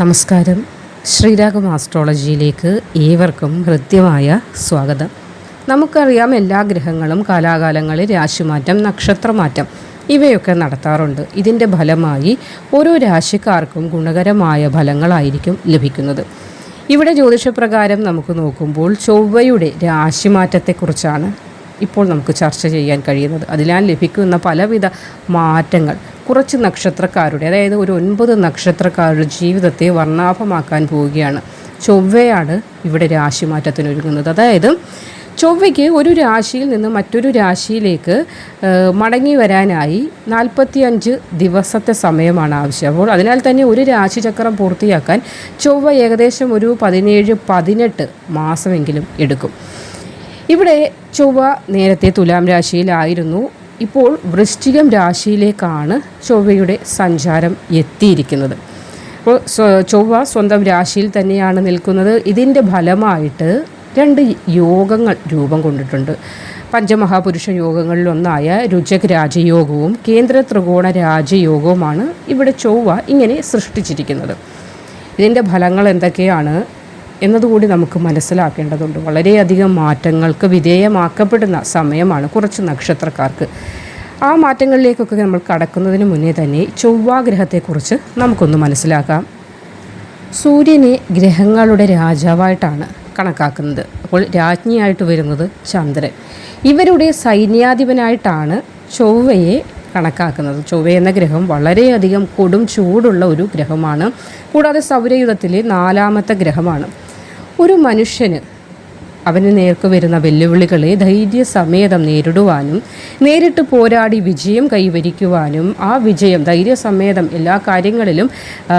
നമസ്കാരം. ശ്രീരാഘവ ആസ്ട്രോളജിയിലേക്ക് ഏവർക്കും ഹൃദ്യമായ സ്വാഗതം. നമുക്കറിയാം എല്ലാ ഗ്രഹങ്ങളും കാലാകാലങ്ങളിൽ രാശിമാറ്റം നക്ഷത്രമാറ്റം ഇവയൊക്കെ നടത്താറുണ്ട്. ഇതിന്റെ ഫലമായി ഓരോ രാശിക്കാർക്കും ഗുണകരമായ ഫലങ്ങളായിരിക്കും ലഭിക്കുന്നത്. ഇവിടെ ജ്യോതിഷപ്രകാരം നമുക്ക് നോക്കുമ്പോൾ ചൊവ്വയുടെ രാശിമാറ്റത്തെക്കുറിച്ചാണ് ഇപ്പോൾ നമുക്ക് ചർച്ച ചെയ്യാൻ കഴിയുന്നത്. അതിനാൽ ലഭിക്കുന്ന പലവിധ മാറ്റങ്ങൾ. കുറച്ച് നക്ഷത്രക്കാരുടെ അതായത് ഒരു ഒൻപത് നക്ഷത്രക്കാരുടെ ജീവിതത്തെ വർണാഭമാക്കാൻ പോവുകയാണ്. ചൊവ്വയാണ് ഇവിടെ രാശിമാറ്റത്തിനൊരുങ്ങുന്നത് അതായത് ചൊവ്വയ്ക്ക് ഒരു രാശിയിൽ നിന്ന് മറ്റൊരു രാശിയിലേക്ക് മടങ്ങി വരാനായി നാൽപ്പത്തിയഞ്ച് ദിവസത്തെ സമയമാണ് ആവശ്യം. അപ്പോൾ അതിനാൽ തന്നെ ഒരു രാശിചക്രം പൂർത്തിയാക്കാൻ ചൊവ്വ ഏകദേശം ഒരു പതിനേഴ് പതിനെട്ട് മാസമെങ്കിലും എടുക്കും. ഇവിടെ ചൊവ്വ നേരത്തെ തുലാം രാശിയിലായിരുന്നു. ഇപ്പോൾ വൃശ്ചികം രാശിയിലേക്കാണ് ചൊവ്വയുടെ സഞ്ചാരം എത്തിയിരിക്കുന്നത്. അപ്പോൾ ചൊവ്വ സ്വന്തം രാശിയിൽ തന്നെയാണ് നിൽക്കുന്നത്. ഇതിന്റെ ഫലമായിട്ട് രണ്ട് യോഗങ്ങൾ രൂപം കൊണ്ടിട്ടുണ്ട്. പഞ്ചമഹാപുരുഷ യോഗങ്ങളിലൊന്നായ രുചക് രാജയോഗവും കേന്ദ്ര ത്രികോണ രാജയോഗവുമാണ് ഇവിടെ ചൊവ്വ ഇങ്ങനെ സൃഷ്ടിച്ചിരിക്കുന്നത്. ഇതിന്റെ ഫലങ്ങൾ എന്തൊക്കെയാണ്? എന്നതുകൂടി നമുക്ക് മനസ്സിലാക്കേണ്ടതുണ്ട്. വളരെയധികം മാറ്റങ്ങൾക്ക് വിധേയമാക്കപ്പെടുന്ന സമയമാണ് കുറച്ച് നക്ഷത്രക്കാർക്ക്. ആ മാറ്റങ്ങളിലേക്കൊക്കെ നമ്മൾ കടക്കുന്നതിന് മുന്നേ തന്നെ ചൊവ്വാഗ്രഹത്തെക്കുറിച്ച് നമുക്കൊന്ന് മനസ്സിലാക്കാം. സൂര്യനെ ഗ്രഹങ്ങളുടെ രാജാവായിട്ടാണ് കണക്കാക്കുന്നത്. അപ്പോൾ രാജ്ഞിയായിട്ട് വരുന്നത് ചന്ദ്രൻ. ഇവരുടെ സൈന്യാധിപനായിട്ടാണ് ചൊവ്വയെ കണക്കാക്കുന്നത്. ചൊവ്വ എന്ന ഗ്രഹം വളരെയധികം കൊടും ചൂടുള്ള ഒരു ഗ്രഹമാണ്. കൂടാതെ സൗരയുധത്തിലെ നാലാമത്തെ ഗ്രഹമാണ്. ഒരു മനുഷ്യന് അവന് നേർക്ക് വരുന്ന വെല്ലുവിളികളെ ധൈര്യസമേതം നേരിടുവാനും നേരിട്ട് പോരാടി വിജയം കൈവരിക്കുവാനും ആ വിജയം ധൈര്യസമേതം എല്ലാ കാര്യങ്ങളിലും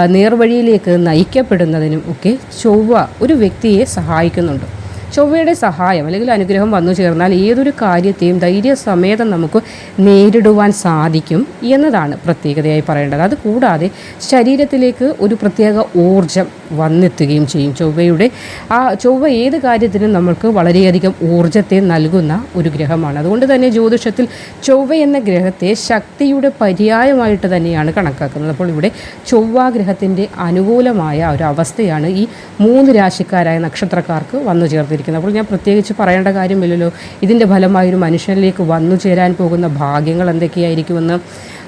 നേർവഴിയിലേക്ക് നയിക്കപ്പെടുന്നതിനും ഒക്കെ ചൊവ്വ ഒരു വ്യക്തിയെ സഹായിക്കുന്നുണ്ട്. ചൊവ്വയുടെ സഹായം അല്ലെങ്കിൽ അനുഗ്രഹം വന്നു ചേർന്നാൽ ഏതൊരു കാര്യത്തെയും ധൈര്യസമേതം നമുക്ക് നേരിടുവാൻ സാധിക്കും എന്നതാണ് പ്രത്യേകതയായി പറയേണ്ടത്. അതുകൂടാതെ ശരീരത്തിലേക്ക് ഒരു പ്രത്യേക ഊർജം വന്നെത്തുകയും ചെയ്യും. ചൊവ്വയുടെ ആ ചൊവ്വ ഏത് കാര്യത്തിനും നമ്മൾക്ക് വളരെയധികം ഊർജത്തെ നൽകുന്ന ഒരു ഗ്രഹമാണ്. അതുകൊണ്ട് തന്നെ ജ്യോതിഷത്തിൽ ചൊവ്വ എന്ന ഗ്രഹത്തെ ശക്തിയുടെ പര്യായമായിട്ട് തന്നെയാണ് കണക്കാക്കുന്നത്. അപ്പോൾ ഇവിടെ ചൊവ്വ ഗ്രഹത്തിന്റെ അനുകൂലമായ ഒരു അവസ്ഥയാണ് ഈ മൂന്ന് രാശിക്കാരായ നക്ഷത്രക്കാർക്ക് വന്നു ചേർത്തിരിക്കുന്നത്. അപ്പോൾ ഞാൻ പ്രത്യേകിച്ച് പറയേണ്ട കാര്യമില്ലല്ലോ. ഇതിന്റെ ഫലമായി ഒരു മനുഷ്യനിലേക്ക് വന്നു ചേരാൻ പോകുന്ന ഭാഗ്യങ്ങൾ എന്തൊക്കെയായിരിക്കുമെന്ന്.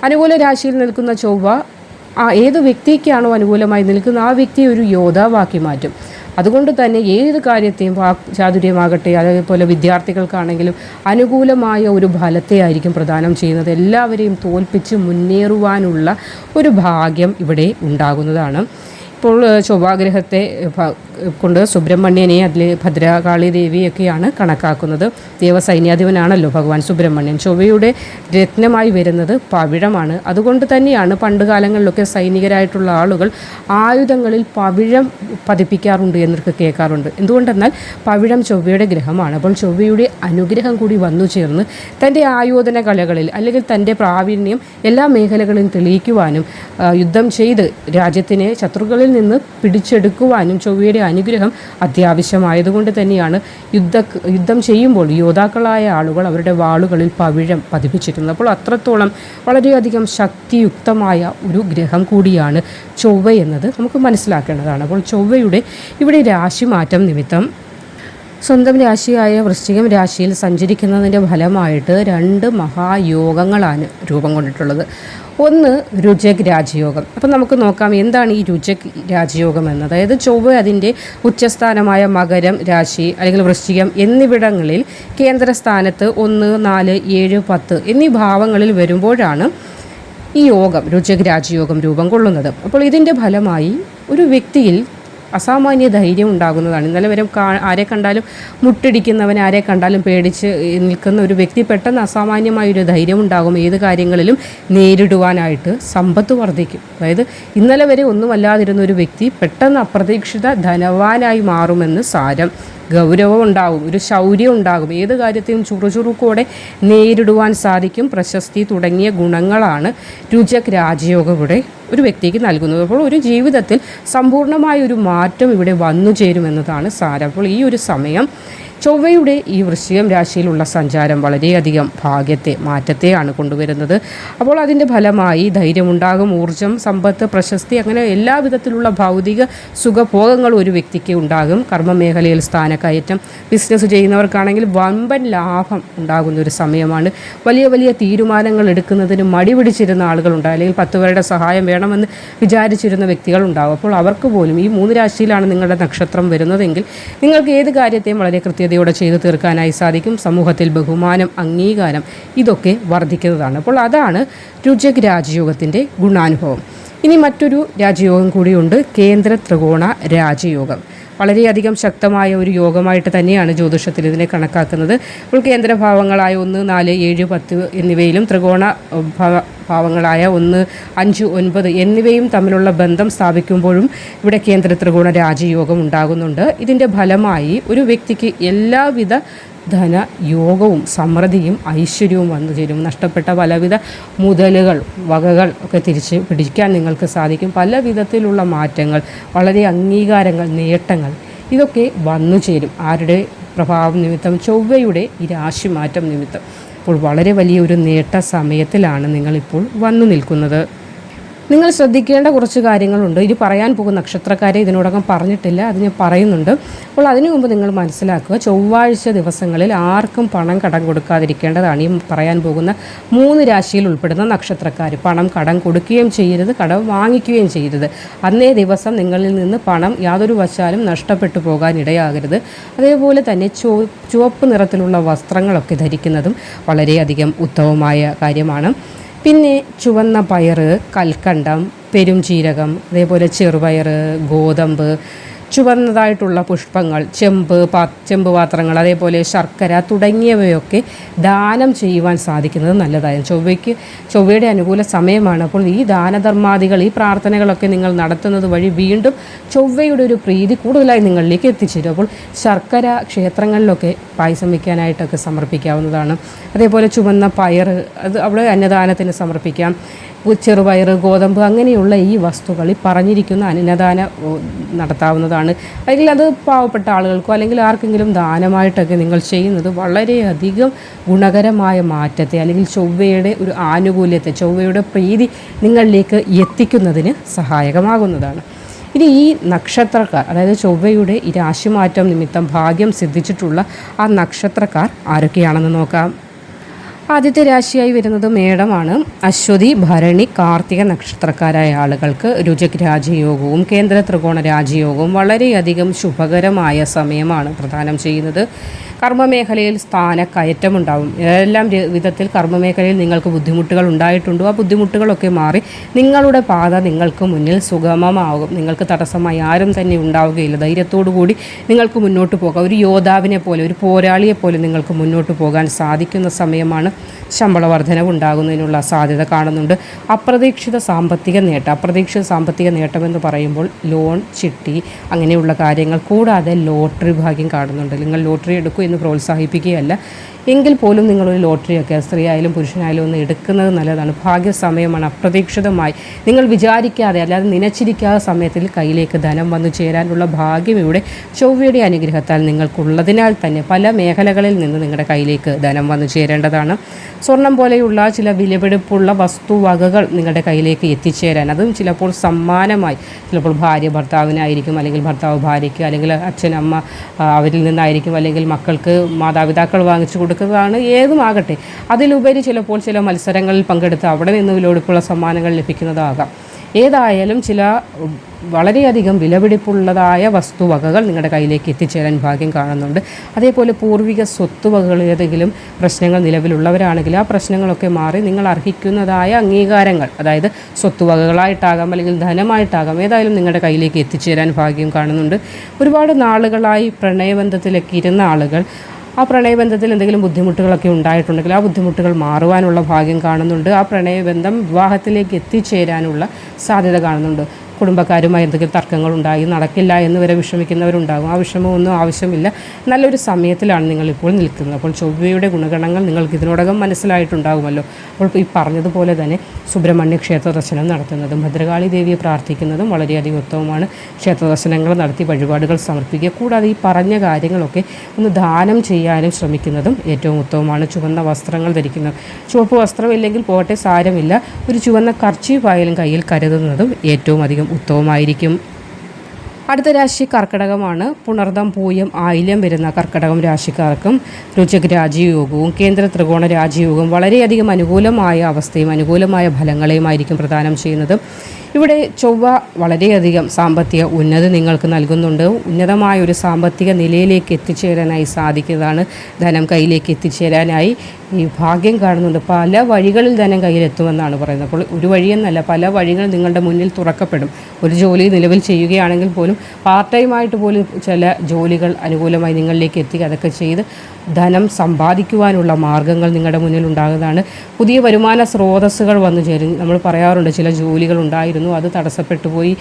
അനുകൂല രാശിയിൽ നിൽക്കുന്ന ചൊവ്വ ആ ഏത് വ്യക്തിക്കാണോ അനുകൂലമായി നിൽക്കുന്ന ആ വ്യക്തിയെ ഒരു യോദ്ധാവാക്കി മാറ്റും. അതുകൊണ്ട് തന്നെ ഏത് കാര്യത്തെയും ചാതുര്യമാകട്ടെ അതേപോലെ വിദ്യാർത്ഥികൾക്കാണെങ്കിലും അനുകൂലമായ ഒരു ഫലത്തെ ആയിരിക്കും പ്രദാനം ചെയ്യുന്നത്. എല്ലാവരെയും തോൽപ്പിച്ച് മുന്നേറുവാനുള്ള ഒരു ഭാഗ്യം ഇവിടെ ഉണ്ടാകുന്നതാണ്. ഇപ്പോൾ ചൊവ്വാഗ്രഹത്തെ കൊണ്ട് സുബ്രഹ്മണ്യനെ അതിൽ ഭദ്രകാളി ദേവിയൊക്കെയാണ് കണക്കാക്കുന്നത്. ദേവസൈന്യാധിപനാണല്ലോ ഭഗവാൻ സുബ്രഹ്മണ്യൻ. ചൊവ്വയുടെ രത്നമായി വരുന്നത് പവിഴമാണ്. അതുകൊണ്ട് തന്നെയാണ് പണ്ട് കാലങ്ങളിലൊക്കെ സൈനികരായിട്ടുള്ള ആളുകൾ ആയുധങ്ങളിൽ പവിഴം പതിപ്പിക്കാറുണ്ട് എന്നൊക്കെ കേൾക്കാറുണ്ട്. എന്തുകൊണ്ടെന്നാൽ പവിഴം ചൊവ്വയുടെ ഗ്രഹമാണ്. അപ്പോൾ ചൊവ്വയുടെ അനുഗ്രഹം കൂടി വന്നു ചേർന്ന് തന്റെ ആയോധന കലകളിൽ അല്ലെങ്കിൽ തന്റെ പ്രാവീണ്യം എല്ലാ മേഖലകളിലും തെളിയിക്കുവാനും യുദ്ധം ചെയ്ത് രാജ്യത്തിനെ ശത്രുക്കളിൽ നിന്ന് പിടിച്ചെടുക്കുവാനും ചൊവ്വയുടെ അനുഗ്രഹം അത്യാവശ്യമായതുകൊണ്ട് തന്നെയാണ് യുദ്ധ യുദ്ധം ചെയ്യുമ്പോൾ യോദ്ധാക്കളായ ആളുകൾ അവരുടെ വാളുകളിൽ പവിഴം പതിപ്പിച്ചിരുന്നത്. അപ്പോൾ അത്രത്തോളം വളരെയധികം ശക്തിയുക്തമായ ഒരു ഗ്രഹം കൂടിയാണ് ചൊവ്വ എന്നത് നമുക്ക് മനസ്സിലാക്കേണ്ടതാണ്. അപ്പോൾ ചൊവ്വയുടെ ഇവിടെ രാശിമാറ്റം നിമിത്തം സ്വന്തം രാശിയായ വൃശ്ചികം രാശിയിൽ സഞ്ചരിക്കുന്നതിന്റെ ഫലമായിട്ട് രണ്ട് മഹായോഗങ്ങളാണ് രൂപം കൊണ്ടിട്ടുള്ളത്. ഒന്ന് രുചക് രാജയോഗം. അപ്പം നമുക്ക് നോക്കാം എന്താണ് ഈ രുചക് രാജയോഗം എന്ന് അതായത് ചൊവ്വ അതിന്റെ ഉച്ചസ്ഥാനമായ മകരം രാശി അല്ലെങ്കിൽ വൃശ്ചികം എന്നിവിടങ്ങളിൽ കേന്ദ്രസ്ഥാനത്ത് ഒന്ന് നാല് ഏഴ് പത്ത് എന്നീ ഭാവങ്ങളിൽ വരുമ്പോഴാണ് ഈ യോഗം രുചക് രാജയോഗം രൂപം കൊള്ളുന്നത്. അപ്പോൾ ഇതിന്റെ ഫലമായി ഒരു വ്യക്തിയിൽ അസാമാന്യ ധൈര്യം ഉണ്ടാകുന്നതാണ്. ഇന്നലെ വരെ ആരെ കണ്ടാലും മുട്ടിടിക്കുന്നവൻ ആരെ കണ്ടാലും പേടിച്ച് നിൽക്കുന്ന ഒരു വ്യക്തി പെട്ടെന്ന് അസാമാന്യമായൊരു ധൈര്യം ഉണ്ടാകും. ഏത് കാര്യങ്ങളിലും നേരിടുവാനായിട്ട് സമ്പത്ത് വർദ്ധിക്കും. അതായത് ഇന്നലെ വരെ ഒന്നുമല്ലാതിരുന്ന ഒരു വ്യക്തി പെട്ടെന്ന് അപ്രതീക്ഷിത ധനവാനായി മാറുമെന്ന് സാരം. ഗൗരവം ഉണ്ടാകും ഒരു ശൗര്യം ഉണ്ടാകും ഏത് കാര്യത്തെയും ചുറുചുറുക്കോടെ നേരിടുവാൻ സാധിക്കും. പ്രശസ്തി തുടങ്ങിയ ഗുണങ്ങളാണ് രുചക് രാജയോഗയുടെ ഒരു വ്യക്തിക്ക് നൽകുന്നത്. അപ്പോൾ ഒരു ജീവിതത്തിൽ സമ്പൂർണമായ ഒരു മാറ്റം ഇവിടെ വന്നു ചേരുമെന്നതാണ് സാരം. അപ്പോൾ ഈ ഒരു സമയം ചൊവ്വയുടെ ഈ വൃശ്ചികം രാശിയിലുള്ള സഞ്ചാരം വളരെയധികം ഭാഗ്യത്തെ മാറ്റത്തെയാണ് കൊണ്ടുവരുന്നത്. അപ്പോൾ അതിന്റെ ഫലമായി ധൈര്യമുണ്ടാകും ഊർജം സമ്പത്ത് പ്രശസ്തി അങ്ങനെ എല്ലാ വിധത്തിലുള്ള ഭൗതിക സുഖഭോഗങ്ങൾ ഒരു വ്യക്തിക്ക് ഉണ്ടാകും. കർമ്മമേഖലയിൽ സ്ഥാനക്കയറ്റം ബിസിനസ് ചെയ്യുന്നവർക്കാണെങ്കിൽ വമ്പൻ ലാഭം ഉണ്ടാകുന്ന ഒരു സമയമാണ്. വലിയ വലിയ തീരുമാനങ്ങൾ എടുക്കുന്നതിന് മടി പിടിച്ചിരുന്ന ആളുകളുണ്ട് അല്ലെങ്കിൽ പത്ത് പേരുടെ സഹായം വേണമെന്ന് വിചാരിച്ചിരുന്ന വ്യക്തികളുണ്ടാകും അപ്പോൾ അവർക്ക് പോലും ഈ മൂന്ന് രാശിയിലാണ് നിങ്ങളുടെ നക്ഷത്രം വരുന്നതെങ്കിൽ നിങ്ങൾക്ക് ഏത് കാര്യത്തെയും വളരെ കൃത്യതയോടെ ചെയ്തു തീർക്കാനായി സാധിക്കും. സമൂഹത്തിൽ ബഹുമാനം അംഗീകാരം ഇതൊക്കെ വർദ്ധിക്കുന്നതാണ്. അപ്പോൾ അതാണ് രുചക് രാജയോഗത്തിന്റെ ഗുണാനുഭവം. ഇനി മറ്റൊരു രാജയോഗം കൂടിയുണ്ട്. കേന്ദ്ര ത്രികോണ രാജയോഗം. വളരെയധികം ശക്തമായ ഒരു യോഗമായിട്ട് തന്നെയാണ് ജ്യോതിഷത്തിൽ ഇതിനെ കണക്കാക്കുന്നത്. ഇപ്പോൾ കേന്ദ്രഭാവങ്ങളായ ഒന്ന് നാല് ഏഴ് പത്ത് എന്നിവയിലും ത്രികോണ ഭാവങ്ങളായ ഒന്ന് അഞ്ച് ഒൻപത് എന്നിവയും തമ്മിലുള്ള ബന്ധം സ്ഥാപിക്കുമ്പോഴും ഇവിടെ കേന്ദ്ര ത്രികോണ രാജയോഗം ഉണ്ടാകുന്നുണ്ട്. ഇതിന്റെ ഫലമായി ഒരു വ്യക്തിക്ക് എല്ലാവിധ ധന യോഗവും സമൃദ്ധിയും ഐശ്വര്യവും വന്നു ചേരും. നഷ്ടപ്പെട്ട പലവിധ മുതലുകൾ വകകൾ ഒക്കെ തിരിച്ച് പിടിക്കാൻ നിങ്ങൾക്ക് സാധിക്കും. പല വിധത്തിലുള്ള മാറ്റങ്ങൾ വളരെ അംഗീകാരങ്ങൾ നേട്ടങ്ങൾ ഇതൊക്കെ വന്നു ചേരും. ആരുടെ പ്രഭാവം നിമിത്തം? ചൊവ്വയുടെ ഈ രാശിമാറ്റം നിമിത്തം. അപ്പോൾ വളരെ വലിയൊരു നേട്ട സമയത്തിലാണ് നിങ്ങളിപ്പോൾ വന്നു നിൽക്കുന്നത്. നിങ്ങൾ ശ്രദ്ധിക്കേണ്ട കുറച്ച് കാര്യങ്ങളുണ്ട്. ഇനി പറയാൻ പോകുന്ന നക്ഷത്രക്കാരെ ഇതിനോടകം പറഞ്ഞിട്ടില്ല. അത് ഞാൻ പറയുന്നുണ്ട്. അപ്പോൾ അതിനു മുമ്പ് നിങ്ങൾ മനസ്സിലാക്കുക ചൊവ്വാഴ്ച ദിവസങ്ങളിൽ ആർക്കും പണം കടം കൊടുക്കാതിരിക്കേണ്ടതാണ്. ഈ പറയാൻ പോകുന്ന മൂന്ന് രാശിയിൽ ഉൾപ്പെടുന്ന നക്ഷത്രക്കാർ. പണം കടം കൊടുക്കുകയും ചെയ്യരുത് കടം വാങ്ങിക്കുകയും ചെയ്യരുത്. അന്നേ ദിവസം നിങ്ങളിൽ നിന്ന് പണം യാതൊരു വശാലും നഷ്ടപ്പെട്ടു പോകാൻ ഇടയാകരുത്. അതേപോലെ തന്നെ ചോ ചുവപ്പ് നിറത്തിലുള്ള വസ്ത്രങ്ങളൊക്കെ ധരിക്കുന്നതും വളരെയധികം ഉത്തമമായ കാര്യമാണ്. പിന്നെ ചുവന്ന പയർ കൽക്കണ്ടം പെരുംജീരകം അതേപോലെ ചെറുപയർ ഗോതമ്പ് ചുവന്നതായിട്ടുള്ള പുഷ്പങ്ങൾ ചെമ്പ് പാ ചെമ്പ് പാത്രങ്ങൾ അതേപോലെ ശർക്കര തുടങ്ങിയവയൊക്കെ ദാനം ചെയ്യുവാൻ സാധിക്കുന്നത് നല്ലതായിരുന്നു. ചൊവ്വയ്ക്ക് ചൊവ്വയുടെ അനുകൂല സമയമാണ്. അപ്പോൾ ഈ ദാനധർമാദികൾ ഈ പ്രാർത്ഥനകളൊക്കെ നിങ്ങൾ നടത്തുന്നത് വഴി വീണ്ടും ചൊവ്വയുടെ ഒരു പ്രീതി കൂടുതലായി നിങ്ങളിലേക്ക് എത്തിച്ചേരും. അപ്പോൾ ശർക്കര ക്ഷേത്രങ്ങളിലൊക്കെ പായസം വയ്ക്കാനായിട്ടൊക്കെ സമർപ്പിക്കാവുന്നതാണ്. അതേപോലെ ചുവന്ന പയർ അത് അവിടെ അന്നദാനത്തിന് സമർപ്പിക്കാം. ചെറുപയർ ഗോതമ്പ് അങ്ങനെയുള്ള ഈ വസ്തുക്കൾ ഈ പറഞ്ഞിരിക്കുന്ന അന്നദാന നടത്താവുന്നതാണ്. അല്ലെങ്കിൽ അത് പാവപ്പെട്ട ആളുകൾക്കോ അല്ലെങ്കിൽ ആർക്കെങ്കിലും ദാനമായിട്ടൊക്കെ നിങ്ങൾ ചെയ്യുന്നത് വളരെയധികം ഗുണകരമായ മാറ്റത്തെ അല്ലെങ്കിൽ ചൊവ്വയുടെ ഒരു ആനുകൂല്യത്തെ ചൊവ്വയുടെ പ്രീതി നിങ്ങളിലേക്ക് എത്തിക്കുന്നതിന് സഹായകമാകുന്നതാണ്. ഇനി ഈ നക്ഷത്രക്കാർ അതായത് ചൊവ്വയുടെ ഈ രാശിമാറ്റം നിമിത്തം ഭാഗ്യം സിദ്ധിച്ചിട്ടുള്ള ആ നക്ഷത്രക്കാർ ആരൊക്കെയാണെന്ന് നോക്കാം. ആദ്യത്തെ രാശിയായി വരുന്നത് മേടമാണ്. അശ്വതി ഭരണി കാർത്തിക നക്ഷത്രക്കാരായ ആളുകൾക്ക് രുചക് രാജയോഗവും കേന്ദ്ര ത്രികോണ രാജയോഗവും വളരെയധികം ശുഭകരമായ സമയമാണ് പ്രദാനം ചെയ്യുന്നത്. കർമ്മമേഖലയിൽ സ്ഥാനക്കയറ്റമുണ്ടാവും. ഏതെല്ലാം വിധത്തിൽ കർമ്മമേഖലയിൽ നിങ്ങൾക്ക് ബുദ്ധിമുട്ടുകൾ ഉണ്ടായിട്ടുണ്ടോ ആ ബുദ്ധിമുട്ടുകളൊക്കെ മാറി നിങ്ങളുടെ പാത നിങ്ങൾക്ക് മുന്നിൽ സുഗമമാകും. നിങ്ങൾക്ക് തടസ്സമായി ആരും തന്നെ ഉണ്ടാവുകയില്ല. ധൈര്യത്തോടു കൂടി നിങ്ങൾക്ക് മുന്നോട്ട് പോകാം. ഒരു യോദ്ധാവിനെ പോലെ ഒരു പോരാളിയെ പോലെ നിങ്ങൾക്ക് മുന്നോട്ട് പോകാൻ സാധിക്കുന്ന സമയമാണ് ശമ്പള വർധനവ് ഉണ്ടാകുന്നതിനുള്ള സാധ്യത കാണുന്നുണ്ട്. അപ്രതീക്ഷിത സാമ്പത്തിക നേട്ടം അപ്രതീക്ഷിത സാമ്പത്തിക നേട്ടമെന്ന് പറയുമ്പോൾ ലോൺ ചിട്ടി അങ്ങനെയുള്ള കാര്യങ്ങൾ കൂടാതെ ലോട്ടറി ഭാഗ്യം കാണുന്നുണ്ട്. നിങ്ങൾ ലോട്ടറി എടുക്കൂ എന്ന് പ്രോത്സാഹിപ്പിക്കുകയല്ല. എങ്കിൽ പോലും നിങ്ങളൊരു ലോട്ടറിയൊക്കെ സ്ത്രീ ആയാലും പുരുഷനായാലും ഒന്ന് എടുക്കുന്നത് നല്ലതാണ്. ഭാഗ്യസമയമാണ് അപ്രതീക്ഷിതമായി. നിങ്ങൾ വിചാരിക്കാതെ അല്ലാതെ നനച്ചിരിക്കാത്ത സമയത്തിൽ കയ്യിലേക്ക് ധനം വന്നു ചേരാനുള്ള ഭാഗ്യം ഇവിടെ ചൊവ്വയുടെ അനുഗ്രഹത്താൽ നിങ്ങൾക്കുള്ളതിനാൽ തന്നെ പല മേഖലകളിൽ നിന്ന് നിങ്ങളുടെ കയ്യിലേക്ക് ധനം വന്നു ചേരേണ്ടതാണ്. സ്വർണം പോലെയുള്ള ചില വിലപിടിപ്പുള്ള വസ്തുവകകൾ നിങ്ങളുടെ കയ്യിലേക്ക് എത്തിച്ചേരാൻ അതും ചിലപ്പോൾ സമ്മാനമായി. ചിലപ്പോൾ ഭാര്യ ഭർത്താവിനായിരിക്കും അല്ലെങ്കിൽ ഭർത്താവ് ഭാര്യയ്ക്ക് അല്ലെങ്കിൽ അച്ഛൻ അമ്മ അവരിൽ നിന്നായിരിക്കും അല്ലെങ്കിൽ മക്കൾക്ക് മാതാപിതാക്കൾ വാങ്ങിച്ചു കൊടുക്കുന്നതാണ് ഏതുമാകട്ടെ. അതിലുപരി ചിലപ്പോൾ ചില മത്സരങ്ങളിൽ പങ്കെടുത്ത് അവിടെ നിന്ന് വിലപിടിപ്പുള്ള സമ്മാനങ്ങൾ ലഭിക്കുന്നതാകാം. ഏതായാലും ചില വളരെയധികം വിലപിടിപ്പുള്ളതായ വസ്തുവകകൾ നിങ്ങളുടെ കയ്യിലേക്ക് എത്തിച്ചേരാൻ ഭാഗ്യം കാണുന്നുണ്ട്. അതേപോലെ പൂർവിക സ്വത്തുവകകൾ ഏതെങ്കിലും പ്രശ്നങ്ങൾ നിലവിലുള്ളവരാണെങ്കിൽ ആ പ്രശ്നങ്ങളൊക്കെ മാറി നിങ്ങൾ അർഹിക്കുന്നതായ അംഗീകാരങ്ങൾ അതായത് സ്വത്തുവകകളായിട്ടാകാം അല്ലെങ്കിൽ ധനമായിട്ടാകാം ഏതായാലും നിങ്ങളുടെ കയ്യിലേക്ക് എത്തിച്ചേരാൻ ഭാഗ്യം കാണുന്നുണ്ട്. ഒരുപാട് നാളുകളായി പ്രണയബന്ധത്തിലൊക്കെ ഇരുന്ന ആളുകൾ ആ പ്രണയബന്ധത്തിൽ എന്തെങ്കിലും ബുദ്ധിമുട്ടുകളൊക്കെ ഉണ്ടായിട്ടുണ്ടെങ്കിൽ ആ ബുദ്ധിമുട്ടുകൾ മാറുവാനുള്ള ഭാഗ്യം കാണുന്നുണ്ട്. ആ പ്രണയബന്ധം വിവാഹത്തിലേക്ക് എത്തിച്ചേരാനുള്ള സാധ്യത കാണുന്നുണ്ട്. കുടുംബക്കാരുമായി എന്തെങ്കിലും തർക്കങ്ങളുണ്ടായി നടക്കില്ല എന്ന് വരെ വിഷമിക്കുന്നവരുണ്ടാകും. ആ വിഷമമൊന്നും ആവശ്യമില്ല. നല്ലൊരു സമയത്തിലാണ് നിങ്ങളിപ്പോൾ നിൽക്കുന്നത്. അപ്പോൾ ചൊവ്വയുടെ ഗുണഗണങ്ങൾ നിങ്ങൾക്ക് ഇതിനോടകം മനസ്സിലായിട്ടുണ്ടാകുമല്ലോ. അപ്പോൾ ഈ പറഞ്ഞതുപോലെ തന്നെ സുബ്രഹ്മണ്യ ക്ഷേത്ര ദർശനം നടത്തുന്നതും ഭദ്രകാളി ദേവിയെ പ്രാർത്ഥിക്കുന്നതും വളരെയധികം ഉത്തമമാണ്. ക്ഷേത്ര ദർശനങ്ങൾ നടത്തി വഴിപാടുകൾ സമർപ്പിക്കുക. കൂടാതെ ഈ പറഞ്ഞ കാര്യങ്ങളൊക്കെ ഒന്ന് ദാനം ചെയ്യാനും ശ്രമിക്കുന്നതും ഏറ്റവും ഉത്തമമാണ്. ചുവന്ന വസ്ത്രങ്ങൾ ധരിക്കുന്നത്. ചുവപ്പ് വസ്ത്രമില്ലെങ്കിൽ പോകട്ടെ സാരമില്ല. ഒരു ചുവന്ന കർച്ചീപ്പായാലും കയ്യിൽ കരുതുന്നതും ഏറ്റവും അധികം ഉത്തമമായിരിക്കും. അടുത്ത രാശി കർക്കിടകമാണ്. പുണർദം പൂയം ആയില്യം വരുന്ന കർക്കിടകം രാശിക്കാർക്കും രുചക് രാജയോഗവും കേന്ദ്ര ത്രികോണ രാജയോഗവും വളരെയധികം അനുകൂലമായ അവസ്ഥയും അനുകൂലമായ ഫലങ്ങളെയുമായിരിക്കും പ്രദാനം ചെയ്യുന്നത്. ഇവിടെ ചൊവ്വ വളരെയധികം സാമ്പത്തിക ഉന്നതി നിങ്ങൾക്ക് നൽകുന്നുണ്ട്. ഉന്നതമായ ഒരു സാമ്പത്തിക നിലയിലേക്ക് എത്തിച്ചേരാനായി സാധിക്കുന്നതാണ് ധനം കയ്യിലേക്ക് എത്തിച്ചേരാനായി ഈ ഭാഗ്യം കാണുന്നുണ്ട്. പല വഴികളിൽ ധനം കയ്യിലെത്തുമെന്നാണ് പറയുന്നത്. അപ്പോൾ ഒരു വഴിയെന്നല്ല പല വഴികൾ നിങ്ങളുടെ മുന്നിൽ തുറക്കപ്പെടും. ഒരു ജോലി നിലവിൽ ചെയ്യുകയാണെങ്കിൽ പോലും പാർട്ട് ടൈം ആയിട്ട് പോലും ചില ജോലികൾ അനുകൂലമായി നിങ്ങളിലേക്ക് എത്തി അതൊക്കെ ചെയ്ത് ധനം സമ്പാദിക്കുവാനുള്ള മാർഗങ്ങൾ നിങ്ങളുടെ മുന്നിൽ ഉണ്ടാകുന്നതാണ്. പുതിയ വരുമാന സ്രോതസ്സുകൾ വന്നു ചേരും നമ്മൾ പറയാറുണ്ട് ചില ജോലികൾ ഉണ്ടായിരുന്നു അത് തടസ്സപ്പെട്ടു പോയി.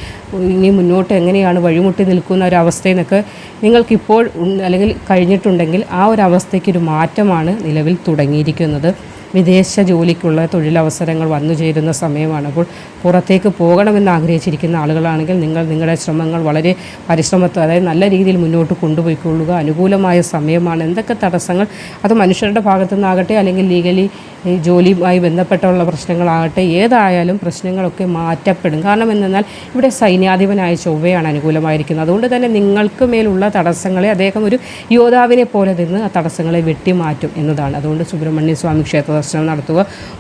ഇനി മുന്നോട്ട് എങ്ങനെയാണ് വഴിമുട്ടി നിൽക്കുന്ന ഒരു അവസ്ഥയെന്നൊക്കെ നിങ്ങൾക്കിപ്പോൾ അല്ലെങ്കിൽ കഴിഞ്ഞിട്ടുണ്ടെങ്കിൽ ആ ഒരു അവസ്ഥയ്ക്കൊരു മാറ്റമാണ് നിലവിൽ തുടങ്ങിയിരിക്കുന്നത് വിദേശ ജോലിക്കുള്ള തൊഴിലവസരങ്ങൾ വന്നു ചേരുന്ന സമയമാണ്. അപ്പോൾ പുറത്തേക്ക് പോകണമെന്ന് ആഗ്രഹിച്ചിരിക്കുന്ന ആളുകളാണെങ്കിൽ നിങ്ങൾ നിങ്ങളുടെ ശ്രമങ്ങൾ വളരെ പരിശ്രമത്തെ അതായത് നല്ല രീതിയിൽ മുന്നോട്ട് കൊണ്ടുപോയിക്കൊള്ളുക. അനുകൂലമായ സമയമാണ്. എന്തൊക്കെ തടസ്സങ്ങൾ? അത് മനുഷ്യരുടെ ഭാഗത്തു നിന്നാകട്ടെ അല്ലെങ്കിൽ ലീഗലി ജോലിയുമായി ബന്ധപ്പെട്ടുള്ള പ്രശ്നങ്ങളാകട്ടെ ഏതായാലും പ്രശ്നങ്ങളൊക്കെ മാറ്റപ്പെടും. കാരണം എന്തെന്നാൽ ഇവിടെ സൈന്യാധിപനായ ചൊവ്വയാണ് അനുകൂലമായിരിക്കുന്നത്. അതുകൊണ്ട് തന്നെ നിങ്ങൾക്ക് മേലുള്ള തടസ്സങ്ങളെ അദ്ദേഹം ഒരു യോദ്ധാവിനെ പോലെ നിന്ന് ആ തടസ്സങ്ങളെ വെട്ടിമാറ്റും എന്നതാണ്. അതുകൊണ്ട് സുബ്രഹ്മണ്യ സ്വാമി ക്ഷേത്ര ദർശനം നടത്തുക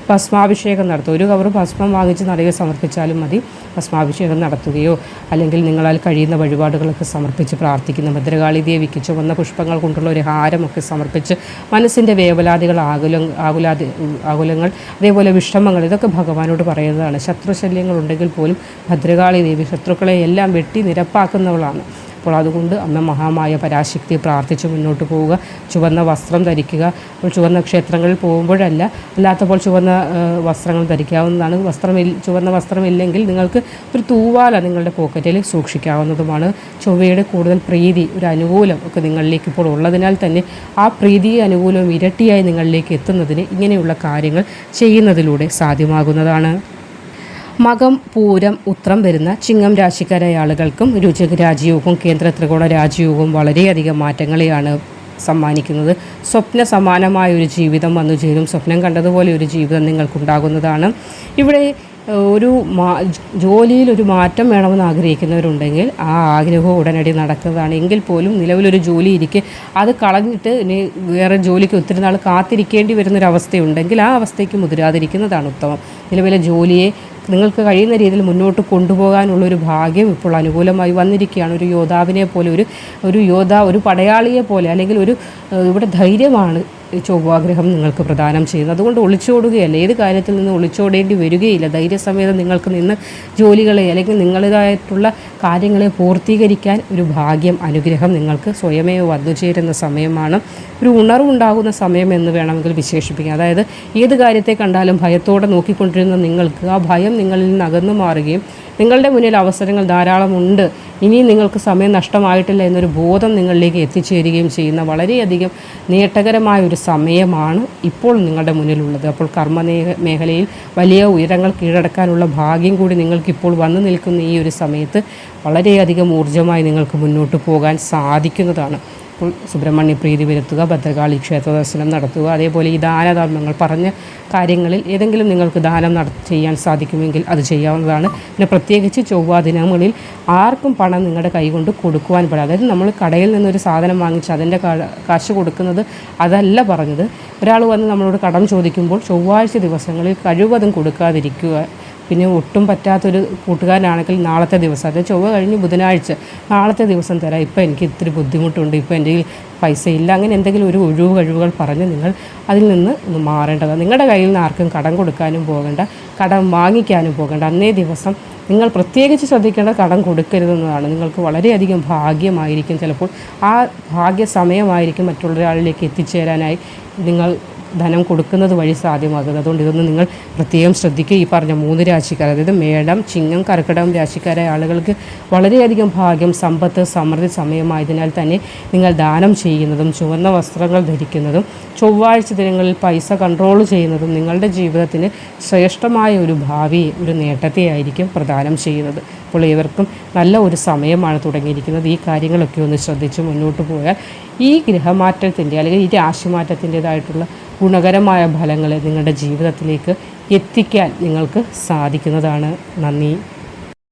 ഭസ്മാഭിഷേകം നടത്തുക. ഒരു കവർ ഭസ്മം വാങ്ങിച്ച് നിറയെ സമർപ്പിച്ചാലും മതി. ഭസ്മാഭിഷേകം നടത്തുകയോ അല്ലെങ്കിൽ നിങ്ങളാൽ കഴിയുന്ന വഴിപാടുകളൊക്കെ സമർപ്പിച്ച് പ്രാർത്ഥിക്കുന്ന ഭദ്രകാളി ദേവിക്ക് ചുവന്ന പുഷ്പങ്ങൾ കൊണ്ടുള്ള ഒരു ഹാരമൊക്കെ സമർപ്പിച്ച് മനസ്സിന്റെ വേവലാദികൾ ആകുല ആകുലാതി ആകുലങ്ങൾ അതേപോലെ വിഷമങ്ങൾ ഇതൊക്കെ ഭഗവാനോട് പറയുന്നതാണ്. ശത്രുശല്യങ്ങൾ ഉണ്ടെങ്കിൽ പോലും ഭദ്രകാളി ദേവി ശത്രുക്കളെ എല്ലാം വെട്ടി നിരപ്പാക്കുന്നവളാണ്. അപ്പോൾ അതുകൊണ്ട് അമ്മ മഹാമായ പരാശക്തി പ്രാർത്ഥിച്ച് മുന്നോട്ട് പോവുക. ചുവന്ന വസ്ത്രം ധരിക്കുക. അപ്പോൾ ചുവന്ന ക്ഷേത്രങ്ങളിൽ പോകുമ്പോഴല്ല അല്ലാത്തപ്പോൾ ചുവന്ന വസ്ത്രങ്ങൾ ധരിക്കാവുന്നതാണ്. വസ്ത്രം ചുവന്ന വസ്ത്രമില്ലെങ്കിൽ നിങ്ങൾക്ക് ഒരു തൂവാല നിങ്ങളുടെ പോക്കറ്റിൽ സൂക്ഷിക്കാവുന്നതുമാണ്. ചൊവ്വയുടെ കൂടുതൽ പ്രീതി ഒരു അനുകൂലം ഒക്കെ നിങ്ങളിലേക്ക് ഇപ്പോൾ ഉള്ളതിനാൽ തന്നെ ആ പ്രീതിയെ അനുകൂലവും ഇരട്ടിയായി നിങ്ങളിലേക്ക് എത്തുന്നതിന് ഇങ്ങനെയുള്ള കാര്യങ്ങൾ ചെയ്യുന്നതിലൂടെ സാധ്യമാകുന്നതാണ്. മകം പൂരം ഉത്രം വരുന്ന ചിങ്ങം രാശിക്കാരായ ആളുകൾക്കും രുചക രാജയോഗവും കേന്ദ്ര ത്രികോണ രാജയോഗവും വളരെയധികം മാറ്റങ്ങളെയാണ് സമ്മാനിക്കുന്നത്. സ്വപ്ന സമാനമായ ഒരു ജീവിതം വന്നു ചേരും. സ്വപ്നം കണ്ടതുപോലെ ഒരു ജീവിതം നിങ്ങൾക്കുണ്ടാകുന്നതാണ്. ഇവിടെ ഒരു മാ ജോലിയിൽ ഒരു മാറ്റം വേണമെന്ന് ആഗ്രഹിക്കുന്നവരുണ്ടെങ്കിൽ ആ ആഗ്രഹം ഉടനടി നടക്കുന്നതാണ്. എങ്കിൽ പോലും നിലവിലൊരു ജോലി ഇരിക്കെ അത് കളഞ്ഞിട്ട് ഇനി വേറെ ജോലിക്ക് ഒത്തിരി നാൾ കാത്തിരിക്കേണ്ടി വരുന്നൊരവസ്ഥയുണ്ടെങ്കിൽ ആ അവസ്ഥയ്ക്ക് മുതിരാതിരിക്കുന്നതാണ് ഉത്തമം. നിലവിലെ ജോലിയെ നിങ്ങൾക്ക് കഴിയുന്ന രീതിയിൽ മുന്നോട്ട് കൊണ്ടുപോകാനുള്ളൊരു ഭാഗ്യം ഇപ്പോൾ അനുകൂലമായി വന്നിരിക്കുകയാണ്. ഒരു യോദ്ധാവിനെ പോലെ ഒരു ഒരു യോദ്ധ ഒരു പടയാളിയെ പോലെ അല്ലെങ്കിൽ ഒരു ഇവിടെ ധൈര്യമാണ്. ചൊവ്വാഗ്രഹം നിങ്ങൾക്ക് പ്രദാനം ചെയ്യുന്നത് അതുകൊണ്ട് ഒളിച്ചോടുകയല്ല. ഏത് കാര്യത്തിൽ നിന്ന് ഒളിച്ചോടേണ്ടി വരികയില്ല. ധൈര്യസമേതം നിങ്ങൾക്ക് നിന്ന് ജോലികളെ അല്ലെങ്കിൽ നിങ്ങളുടേതായിട്ടുള്ള കാര്യങ്ങളെ പൂർത്തീകരിക്കാൻ ഒരു ഭാഗ്യം അനുഗ്രഹം നിങ്ങൾക്ക് സ്വയമേ വന്നു ചേരുന്ന സമയമാണ്. ഒരു ഉണർവുണ്ടാകുന്ന സമയം എന്ന് വേണമെങ്കിൽ വിശേഷിപ്പിക്കാം. അതായത് ഏത് കാര്യത്തെ കണ്ടാലും ഭയത്തോടെ നോക്കിക്കൊണ്ടിരുന്ന നിങ്ങൾക്ക് ആ ഭയം നിങ്ങളിൽ നിന്ന് അകന്നു മാറുകയും നിങ്ങളുടെ മുന്നിൽ അവസരങ്ങൾ ധാരാളമുണ്ട് ഇനിയും നിങ്ങൾക്ക് സമയം നഷ്ടമായിട്ടില്ല എന്നൊരു ബോധം നിങ്ങളിലേക്ക് എത്തിച്ചേരുകയും ചെയ്യുന്ന വളരെയധികം നേട്ടകരമായ ഒരു സമയമാണ് ഇപ്പോൾ നിങ്ങളുടെ മുന്നിലുള്ളത്. അപ്പോൾ കർമ്മ മേഖലയിൽ വലിയ ഉയരങ്ങൾ കീഴടക്കാനുള്ള ഭാഗ്യം കൂടി നിങ്ങൾക്കിപ്പോൾ വന്നു നിൽക്കുന്ന ഈ ഒരു സമയത്ത് വളരെയധികം ഊർജമായി നിങ്ങൾക്ക് മുന്നോട്ട് പോകാൻ സാധിക്കുന്നതാണ്. സുബ്രഹ്മണ്യ പ്രീതി വരുത്തുക ഭദ്രകാളി ക്ഷേത്ര ദർശനം നടത്തുക. അതേപോലെ ഈ ദാനധർമ്മങ്ങൾ പറഞ്ഞ കാര്യങ്ങളിൽ ഏതെങ്കിലും നിങ്ങൾക്ക് ദാനം നട ചെയ്യാൻ സാധിക്കുമെങ്കിൽ അത് ചെയ്യാവുന്നതാണ്. പിന്നെ പ്രത്യേകിച്ച് ചൊവ്വാ ദിനങ്ങളിൽ ആർക്കും പണം നിങ്ങളുടെ കൈകൊണ്ട് കൊടുക്കുവാൻ പാടില്ല അതായത് നമ്മൾ കടയിൽ നിന്നൊരു സാധനം വാങ്ങിച്ച് അതിന്റെ കാശ് കൊടുക്കുന്നത് അതല്ല പറഞ്ഞത്. ഒരാൾ വന്ന് നമ്മളോട് കടം ചോദിക്കുമ്പോൾ ചൊവ്വാഴ്ച ദിവസങ്ങളിൽ കഴിവതും കൊടുക്കാതിരിക്കുക പിന്നെ ഒട്ടും പറ്റാത്തൊരു കൂട്ടുകാരനാണെങ്കിൽ നാളത്തെ ദിവസം അതായത് ചൊവ്വ കഴിഞ്ഞ് ബുധനാഴ്ച നാളത്തെ ദിവസം തരാം. ഇപ്പം എനിക്ക് ഇത്തിരി ബുദ്ധിമുട്ടുണ്ട്. ഇപ്പം എന്റെ പൈസ ഇല്ല. അങ്ങനെ എന്തെങ്കിലും ഒരു ഒഴിവ് കഴിവുകൾ പറഞ്ഞ് നിങ്ങൾ അതിൽ നിന്ന് ഒന്ന് മാറേണ്ടതാണ് നിങ്ങളുടെ കയ്യിൽ നിന്ന് ആർക്കും കടം കൊടുക്കാനും പോകേണ്ട കടം വാങ്ങിക്കാനും പോകേണ്ട. അന്നേ ദിവസം നിങ്ങൾ പ്രത്യേകിച്ച് ശ്രദ്ധിക്കേണ്ട കടം കൊടുക്കരുതെന്നതാണ് നിങ്ങൾക്ക് വളരെയധികം ഭാഗ്യമായിരിക്കും. ചിലപ്പോൾ ആ ഭാഗ്യ സമയമായിരിക്കും മറ്റുള്ളൊരാളിലേക്ക് എത്തിച്ചേരാനായി നിങ്ങൾ ധനം കൊടുക്കുന്നത് വഴി സാധ്യമാകുന്നത്. അതുകൊണ്ട് ഇതൊന്നും നിങ്ങൾ പ്രത്യേകം ശ്രദ്ധിക്കുക. ഈ പറഞ്ഞ മൂന്ന് രാശിക്കാർ അതായത് മേടം ചിങ്ങം കർക്കിടകം രാശിക്കാരായ ആളുകൾക്ക് വളരെയധികം ഭാഗ്യം സമ്പത്ത് സമൃദ്ധി സമയമായതിനാൽ തന്നെ നിങ്ങൾ ദാനം ചെയ്യുന്നതും ചുവന്ന വസ്ത്രങ്ങൾ ധരിക്കുന്നതും ചൊവ്വാഴ്ച ദിനങ്ങളിൽ പൈസ കൺട്രോൾ ചെയ്യുന്നതും നിങ്ങളുടെ ജീവിതത്തിന് ശ്രേഷ്ഠമായ ഒരു ഭാവി ഒരു നേട്ടത്തെയായിരിക്കും പ്രദാനം ചെയ്യുന്നത്. അപ്പോൾ ഇവർക്കും നല്ല ഒരു സമയമാണ് തുടങ്ങിയിരിക്കുന്നത്. ഈ കാര്യങ്ങളൊക്കെ ഒന്ന് ശ്രദ്ധിച്ച് മുന്നോട്ട് പോയാൽ ഈ ഗ്രഹമാറ്റത്തിന്റെ അല്ലെങ്കിൽ ഈ രാശിമാറ്റത്തിന്റെതായിട്ടുള്ള ഗുണകരമായ ഫലങ്ങളെ നിങ്ങളുടെ ജീവിതത്തിലേക്ക് എത്തിക്കാൻ നിങ്ങൾക്ക് സാധിക്കുന്നതാണ്. നന്ദി.